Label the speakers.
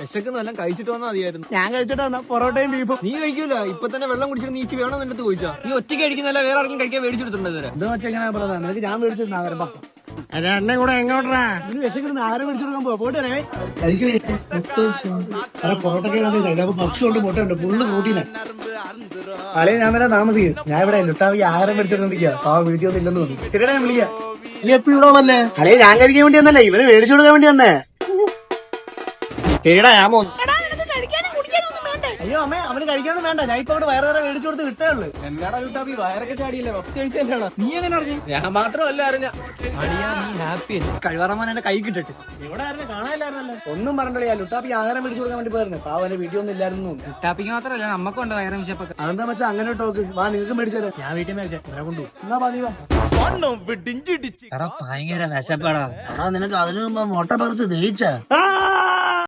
Speaker 1: വിശക്കുന്നതെല്ലാം കഴിച്ചിട്ട് വന്നാൽ മതിയായിരുന്നു.
Speaker 2: ഞാൻ കഴിച്ചിട്ട് വന്ന പൊറോട്ടയും ബീഫും.
Speaker 1: നീ കഴിക്കൂല. ഇപ്പൊ തന്നെ വെള്ളം കുടിച്ചിട്ട് നീച്ച് വേണം എന്നിട്ട് എന്റെ അടുത്ത് ചോദിച്ചാ. നീ ഒറ്റയ്ക്ക് കഴിക്കുന്നല്ല വേറെ ആർക്കും കഴിക്കാൻ മേടിച്ചെടുത്തിട്ടുണ്ട്
Speaker 2: എന്താ വെച്ചാൽ ബ്രദർ നിനക്ക് ഞാൻ മേടിച്ചിരുന്ന ആഹാരം. എന്നെ കൂടെ എങ്ങോട്ടാ? വിശക്കുന്ന ആഹാരം മേടിച്ചെടുക്കാൻ പോ പോട്ടെ പൊറോട്ടൊക്കെ പപ്സ് കൊണ്ട് മുട്ട ഉണ്ട്. ഫുള്ള് കൂട്ടിനെ അളയെ ഞാൻ വരെ താമസിക്കും. ഞാൻ ഇവിടെ ലുട്ടാവിക്ക് ആഹാരം മേടിച്ചിട്ടുണ്ടെങ്കിൽ ആ വീട്ടിൽ ഒന്നും ഇല്ലെന്ന് തോന്നി തിരടെ ഞാൻ വിളിക്കാം
Speaker 3: നീ എപ്പോഴും ഇവിടെ വന്നേ?
Speaker 2: അളയെ ഞാൻ കഴിക്കാൻ വേണ്ടി വന്നല്ലേ? ഇവർ മേടിച്ചു കൊടുക്കാൻ വേണ്ടി വന്നേ.
Speaker 1: ഞാൻ
Speaker 4: എടാ നിനക്ക് കഴിക്കാനും കുടിക്കാനും ഒന്നും വേണ്ടേ?
Speaker 2: അയ്യോ അമ്മേ അവന് കഴിക്കാനൊന്നും വേണ്ട. ഞാൻ ഇപ്പൊ അവിടെ വയറേറെ വരെ മേടിച്ചു കൊടുത്ത് കിട്ടുള്ളൂ ഉള്ളു എന്താടാ ഈ വയറൊക്കെ ചാടിയില്ലേ? ഒക്കെ കഴിച്ചല്ലേടാ
Speaker 1: നീ എങ്ങനെ അറിഞ്ഞു? ഞാൻ മാത്രമല്ല അറിഞ്ഞ. അടിയാ നീ ഹാപ്പി അല്ല? കഴിവാറമാൻ എന്റെ കൈ കിട്ടിട്ട്.
Speaker 2: ഇവിടെ ആരും കാണാനില്ലായിരുന്നല്ലോ? ഒന്നും പറഞ്ഞില്ല ലുട്ടാപ്പി ആഹാരം മേടിച്ചു കൊടുക്കാൻ വേണ്ടി പോയിരുന്നു. പാവന്റെ വീട്ടിൽ ഒന്നും ഇല്ലായിരുന്നു. ലുട്ടാപ്പിക്ക്
Speaker 1: ടാപ്പിക്ക് മാത്രമല്ല നമുക്കുണ്ട് വയറ വിശപ്പൊക്കെ
Speaker 2: അതെന്താ വെച്ചാൽ അങ്ങനെ ടോക്ക് വാ നിങ്ങൾക്ക് മേടിച്ചു തരാം.
Speaker 1: ഞാൻ വീട്ടിൽ മേടിച്ചേ കൊണ്ടു
Speaker 2: എന്നാ പതി വാ.
Speaker 1: ഭയങ്കര വിശപ്പാടാ.
Speaker 2: നിനക്ക് അതിനു മുമ്പ് മുട്ട പറിച്ച് ദഹിച്ച?